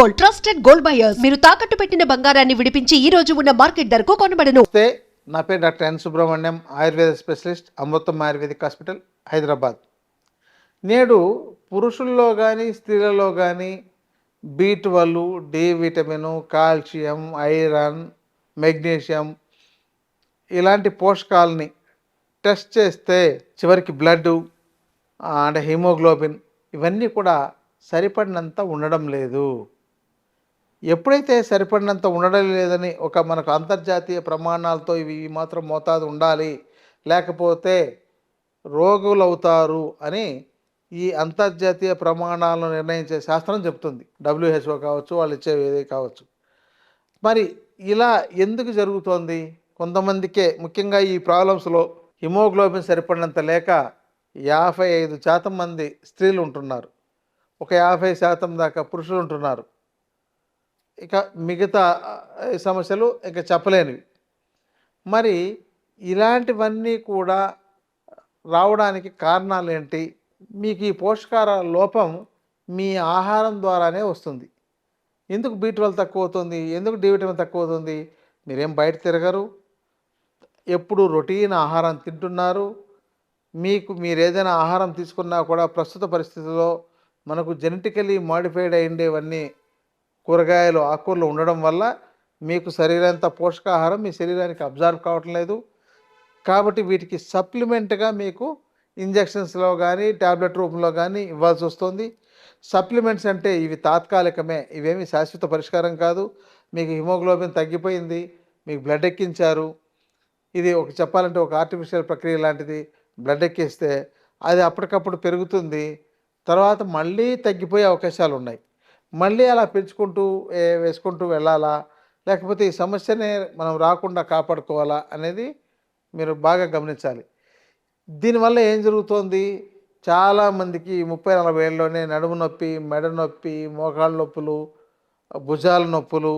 Gold trusted gold buyers. మీరు తాకట్టు పెట్టిన బంగారాన్ని విడిపించి ఈ రోజు ఉన్న మార్కెట్ ధరకు కొనబడను. నా పేరు doctor N Subrahmanyam Ayurveda specialist Amrutham ayurvedic hospital Hyderabad. నేడు పురుషుల్లో కానీ స్త్రీలలో కానీ B twelve D vitamin calcium iron magnesium ఇలాంటి పోషకాలని టెస్ట్ చేస్తే చివరికి బ్లడ్ అంటే హిమోగ్లోబిన్ ఇవన్నీ కూడా సరిపడినంత ఉండడం లేదు. ఎప్పుడైతే సరిపడినంత ఉండడం లేదని ఒక మనకు అంతర్జాతీయ ప్రమాణాలతో ఇవి మాత్రం మోతాదు ఉండాలి లేకపోతే రోగులు అవుతారు అని ఈ అంతర్జాతీయ ప్రమాణాలను నిర్ణయించే శాస్త్రం చెప్తుంది డబ్ల్యూహెచ్ఓ కావచ్చు వాళ్ళు ఇచ్చే కావచ్చు. మరి ఇలా ఎందుకు జరుగుతోంది? కొంతమందికే ముఖ్యంగా ఈ ప్రాబ్లమ్స్లో హిమోగ్లోబిన్ సరిపడినంత లేక యాభై ఐదు శాతం మంది స్త్రీలు ఉంటున్నారు. ఒక యాభై శాతం దాకా పురుషులు ఉంటున్నారు. ఇక మిగతా సమస్యలు ఇక చెప్పలేనివి. మరి ఇలాంటివన్నీ కూడా రావడానికి కారణాలు ఏంటి మీకు ఈ పోషకార లోపం మీ ఆహారం ద్వారానే వస్తుంది. ఎందుకు బీ ట్వెల్వ్ తక్కువ అవుతుంది ఎందుకు డి విటమిన్ తక్కువ అవుతుంది మీరేం బయట తిరగరు. ఎప్పుడు రొటీన్ ఆహారం తింటున్నారు. మీకు మీరు ఏదైనా ఆహారం తీసుకున్నా కూడా ప్రస్తుత పరిస్థితుల్లో మనకు జెనెటికలీ మాడిఫైడ్ అయ్యేవన్నీ కూరగాయలు ఆకుకూరలు ఉండడం వల్ల మీకు శరీరంత పోషకాహారం మీ శరీరానికి అబ్జర్వ్ కావటం లేదు. కాబట్టి వీటికి సప్లిమెంట్గా మీకు ఇంజెక్షన్స్లో కానీ ట్యాబ్లెట్ రూపంలో కానీ ఇవ్వాల్సి వస్తుంది. సప్లిమెంట్స్ అంటే ఇవి తాత్కాలికమే ఇవేమి శాశ్వత పరిష్కారం కాదు. మీకు హిమోగ్లోబిన్ తగ్గిపోయింది మీకు బ్లడ్ ఎక్కించారు. ఇది ఒక చెప్పాలంటే ఒక ఆర్టిఫిషియల్ ప్రక్రియ లాంటిది. బ్లడ్ ఎక్కిస్తే అది అప్పటికప్పుడు పెరుగుతుంది. తర్వాత మళ్ళీ తగ్గిపోయే అవకాశాలు ఉన్నాయి మళ్ళీ అలా పెంచుకుంటూ వేసుకుంటూ వెళ్ళాలా? లేకపోతే ఈ సమస్యనే మనం రాకుండా కాపాడుకోవాలా అనేది మీరు బాగా గమనించాలి. దీనివల్ల ఏం జరుగుతోంది? చాలామందికి ముప్పై నలభై ఏళ్ళలోనే నడుము నొప్పి మెడ నొప్పి మోకాళ్ళ నొప్పులు భుజాల నొప్పులు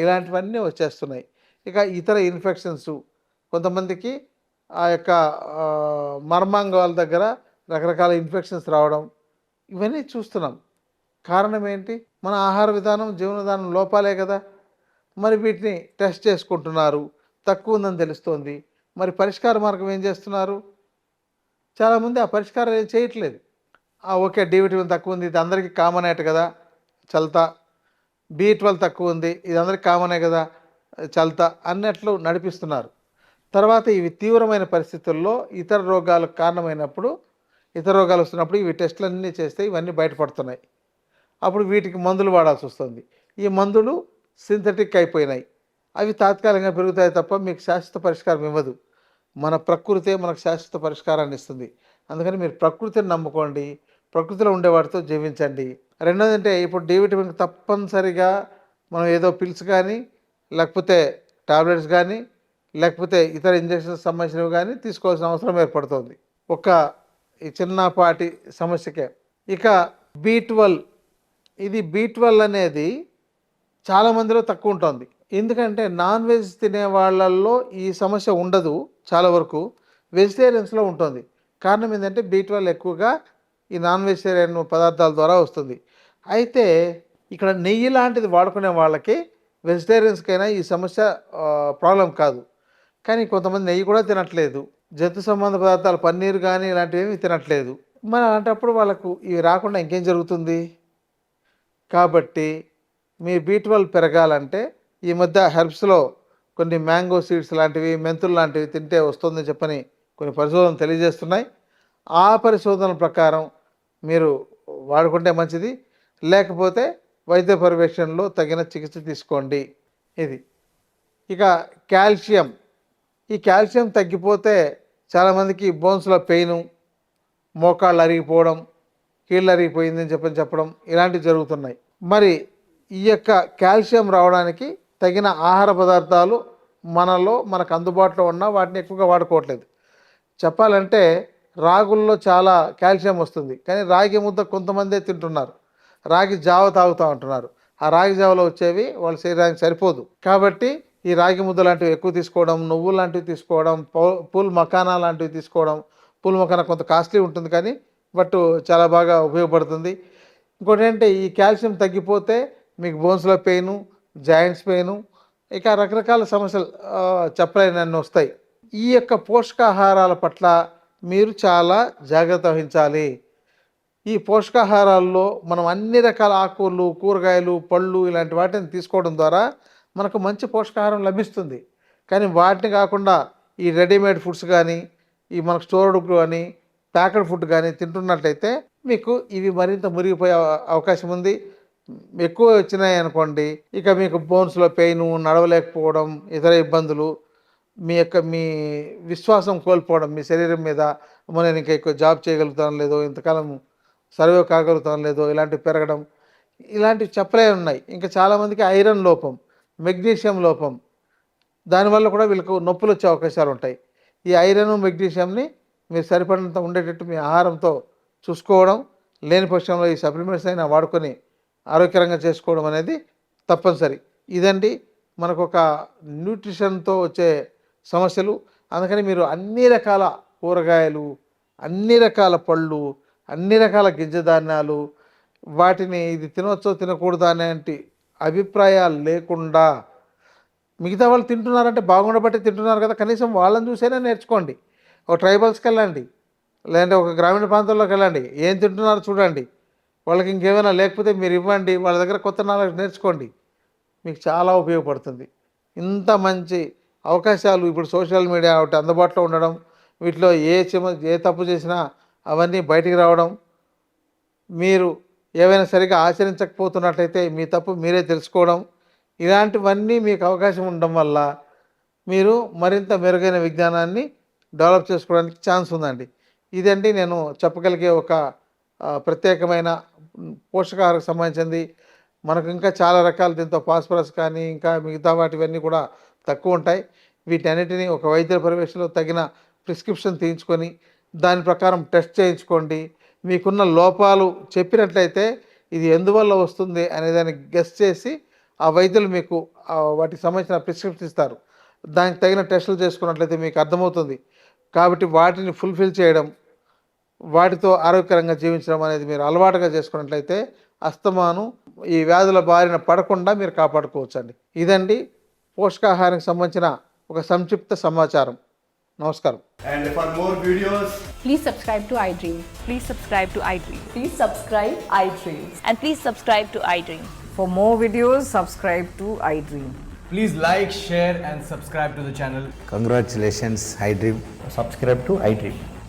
ఇలాంటివన్నీ వచ్చేస్తున్నాయి. ఇక ఇతర ఇన్ఫెక్షన్స్ కొంతమందికి ఆ యొక్క మర్మాంగాల దగ్గర రకరకాల ఇన్ఫెక్షన్స్ రావడం ఇవన్నీ చూస్తున్నాం. కారణం ఏంటి మన ఆహార విధానం జీవన విధానం లోపాలే కదా. మరి వీటిని టెస్ట్ చేసుకుంటున్నారు. తక్కువ ఉందని తెలుస్తోంది. మరి పరిష్కార మార్గం ఏం చేస్తున్నారు? చాలామంది ఆ పరిష్కారం ఏం చేయట్లేదు. ఆ, ఓకే డి విటమిన్ తక్కువ ఉంది. ఇది అందరికీ కామన్ అయ్యట కదా. చల్తా. బి ట్వెల్వ్ తక్కువ ఉంది. ఇది అందరికీ కామనే కదా. చల్తా అన్నట్లు నడిపిస్తున్నారు. తర్వాత ఇవి తీవ్రమైన పరిస్థితుల్లో ఇతర రోగాలకు కారణమైనప్పుడు ఇతర రోగాలు వస్తున్నప్పుడు ఇవి టెస్టులన్నీ చేస్తే ఇవన్నీ బయటపడుతున్నాయి. అప్పుడు వీటికి మందులు వాడాల్సి వస్తుంది. ఈ మందులు సింథటిక్ అయిపోయినాయి. అవి తాత్కాలికంగా పెరుగుతాయి తప్ప మీకు శాశ్వత పరిష్కారం ఇవ్వదు. మన ప్రకృతే మనకు శాశ్వత పరిష్కారాన్ని ఇస్తుంది. అందుకని మీరు ప్రకృతిని నమ్ముకోండి. ప్రకృతిలో ఉండేవాడితో జీవించండి. రెండోది అంటే ఇప్పుడు డి విటమిన్ తప్పనిసరిగా మనం ఏదో పిల్స్ కానీ లేకపోతే టాబ్లెట్స్ కానీ లేకపోతే ఇతర ఇంజక్షన్స్ సంబంధించినవి కానీ తీసుకోవాల్సిన అవసరం ఏర్పడుతుంది. ఒక ఈ చిన్నపాటి సమస్యకే. ఇక బీ ట్వెల్వ్ ఇది బీ ట్వెల్వ్ అనేది చాలా మందిలో తక్కువ ఉంటుంది. ఎందుకంటే నాన్ వెజ్ తినే వాళ్ళల్లో ఈ సమస్య ఉండదు చాలా వరకు. వెజిటేరియన్స్లో ఉంటుంది. కారణం ఏంటంటే బీ ట్వెల్వ్ ఎక్కువగా ఈ నాన్ వెజిటేరియన్ పదార్థాల ద్వారా వస్తుంది. అయితే ఇక్కడ నెయ్యి లాంటిది వాడుకునే వాళ్ళకి వెజిటేరియన్స్కైనా ఈ సమస్య ప్రాబ్లం కాదు. కానీ కొంతమంది నెయ్యి కూడా తినట్లేదు. జంతు సంబంధ పదార్థాలు పన్నీరు కానీ ఇలాంటివి ఏమి తినట్లేదు. మరి అలాంటప్పుడు వాళ్ళకు ఇవి రాకుండా ఇంకేం జరుగుతుంది? కాబట్టి మీ బీ ట్వెల్వ్ పెరగాలంటే ఈ మధ్య హెర్బ్స్లో కొన్ని మ్యాంగో సీడ్స్ లాంటివి మెంతులు లాంటివి తింటే వస్తుందని చెప్పని కొన్ని పరిశోధనలు తెలియజేస్తున్నాయి. ఆ పరిశోధనల ప్రకారం మీరు వాడుకుంటే మంచిది. లేకపోతే వైద్య పర్యవేక్షణలో తగిన చికిత్స తీసుకోండి. ఇది. ఇక కాల్షియం. ఈ కాల్షియం తగ్గిపోతే చాలామందికి బోన్స్లో పెయిన్ మోకాళ్ళు అరిగిపోవడం కీళ్ళు అరిగిపోయిందని చెప్పని చెప్పడం ఇలాంటివి జరుగుతున్నాయి. మరి ఈ యొక్క కాల్షియం రావడానికి తగిన ఆహార పదార్థాలు మనలో మనకు అందుబాటులో ఉన్న వాటిని ఎక్కువగా వాడుకోవట్లేదు. చెప్పాలంటే రాగుల్లో చాలా కాల్షియం వస్తుంది. కానీ రాగి ముద్ద కొంతమందే తింటున్నారు. రాగి జావ తాగుతూ ఉంటున్నారు. ఆ రాగి జావలో వచ్చేవి వాళ్ళ శరీరానికి సరిపోదు. కాబట్టి ఈ రాగి ముద్ద లాంటివి ఎక్కువ తీసుకోవడం నువ్వు లాంటివి తీసుకోవడం పూల్ మకానా లాంటివి తీసుకోవడం పూల్ మకానా కొంత కాస్ట్లీ ఉంటుంది కానీ బట్ చాలా బాగా ఉపయోగపడుతుంది. ఇంకోటి ఏంటంటే ఈ కాల్షియం తగ్గిపోతే మీకు బోన్స్లో పెయిన్ జాయింట్స్ పెయిన్ ఇక రకరకాల సమస్యలు చెప్పలేనన్నీ వస్తాయి. ఈ యొక్క పోషకాహారాల పట్ల మీరు చాలా జాగ్రత్త వహించాలి. ఈ పోషకాహారాల్లో మనం అన్ని రకాల ఆకుకూరలు కూరగాయలు పళ్ళు ఇలాంటి వాటిని తీసుకోవడం ద్వారా మనకు మంచి పోషకాహారం లభిస్తుంది. కానీ వాటిని కాకుండా ఈ రెడీమేడ్ ఫుడ్స్ కానీ ఈ మనకు స్టోర్డ్ కానీ ప్యాకెడ్ ఫుడ్ కానీ తింటున్నట్లయితే మీకు ఇవి మరింత మురిగిపోయే అవకాశం ఉంది. ఎక్కువ వచ్చినాయి అనుకోండి ఇక మీకు బోన్స్లో పెయిన్ నడవలేకపోవడం ఇతర ఇబ్బందులు మీ యొక్క మీ విశ్వాసం కోల్పోవడం మీ శరీరం మీద అమ్మో నేను ఇంకా ఎక్కువ జాబ్ చేయగలుగుతాను లేదో ఇంతకాలం సర్వే కాగలుగుతాను లేదో ఇలాంటివి పెరగడం ఇలాంటివి చెప్పలే ఉన్నాయి. ఇంకా చాలామందికి ఐరన్ లోపం మెగ్నీషియం లోపం దానివల్ల కూడా వీళ్ళకు నొప్పులు వచ్చే అవకాశాలు ఉంటాయి. ఈ ఐరన్ మెగ్నీషియంని మీరు సరిపడినంత ఉండేటట్టు మీ ఆహారంతో చూసుకోవడం లేని పక్షంలో ఈ సప్లిమెంట్స్ అయినా వాడుకొని ఆరోగ్యకరంగా చేసుకోవడం అనేది తప్పనిసరి. ఇదండి మనకు ఒక న్యూట్రిషన్తో వచ్చే సమస్యలు. అందుకని మీరు అన్ని రకాల కూరగాయలు అన్ని రకాల పళ్ళు అన్ని రకాల గింజధాన్యాలు వాటిని ఇది తినవచ్చో తినకూడదా అనేటి అభిప్రాయాలు లేకుండా మిగతా వాళ్ళు తింటున్నారంటే బాగుండబట్టి తింటున్నారు కదా కనీసం వాళ్ళని చూసైనా నేర్చుకోండి. ఒక ట్రైబల్స్కి వెళ్ళండి. లేదంటే ఒక గ్రామీణ ప్రాంతంలోకి వెళ్ళండి. ఏం తింటున్నారో చూడండి. వాళ్ళకి ఇంకేమైనా లేకపోతే మీరు ఇవ్వండి. వాళ్ళ దగ్గర కొత్త నాలెడ్జ్ నేర్చుకోండి. మీకు చాలా ఉపయోగపడుతుంది. ఇంత మంచి అవకాశాలు ఇప్పుడు సోషల్ మీడియా ఒకటి అందుబాటులో ఉండడం వీటిలో ఏ చిమ ఏ తప్పు చేసినా అవన్నీ బయటికి రావడం మీరు ఏవైనా సరిగా ఆచరించకపోతున్నట్లయితే మీ తప్పు మీరే తెలుసుకోవడం ఇలాంటివన్నీ మీకు అవకాశం ఉండడం వల్ల మీరు మరింత మెరుగైన విజ్ఞానాన్ని డెవలప్ చేసుకోవడానికి ఛాన్స్ ఉందండి. ఇదండి నేను చెప్పగలిగే ఒక ప్రత్యేకమైన మ్, పోషకాహారకు సంబంధించింది. మనకు ఇంకా చాలా రకాలు దీంతో ఫాస్ఫరస్ కానీ ఇంకా మిగతా వాటివన్నీ కూడా తక్కువ ఉంటాయి. వీటన్నిటిని ఒక వైద్య పర్యవేక్షణలో తగిన ప్రిస్క్రిప్షన్ తీయించుకొని దాని ప్రకారం టెస్ట్ చేయించుకోండి. మీకున్న లోపాలు చెప్పినట్లయితే ఇది ఎందువల్ల వస్తుంది అనే దాన్ని గెస్ చేసి ఆ వైద్యులు మీకు వాటికి సంబంధించిన ప్రిస్క్రిప్షన్ ఇస్తారు. దానికి తగిన టెస్టులు చేసుకున్నట్లయితే మీకు అర్థమవుతుంది. కాబట్టి వాటిని ఫుల్ఫిల్ చేయడం వాటితో ఆరోగ్యకరంగా జీవించడం అనేది మీరు అలవాటుగా చేసుకున్నట్లయితే అస్తమాను ఈ వ్యాధుల బారిన పడకుండా మీరు కాపాడుకోవచ్చు అండి ఇదండి పోషకాహారానికి సంబంధించిన ఒక సంక్షిప్త సమాచారం. నమస్కారం. And for more videos please subscribe to iDream please subscribe to iDream please subscribe iDream and please subscribe to iDream for more videos subscribe to iDream please like share and subscribe to the channel iDream subscribe to I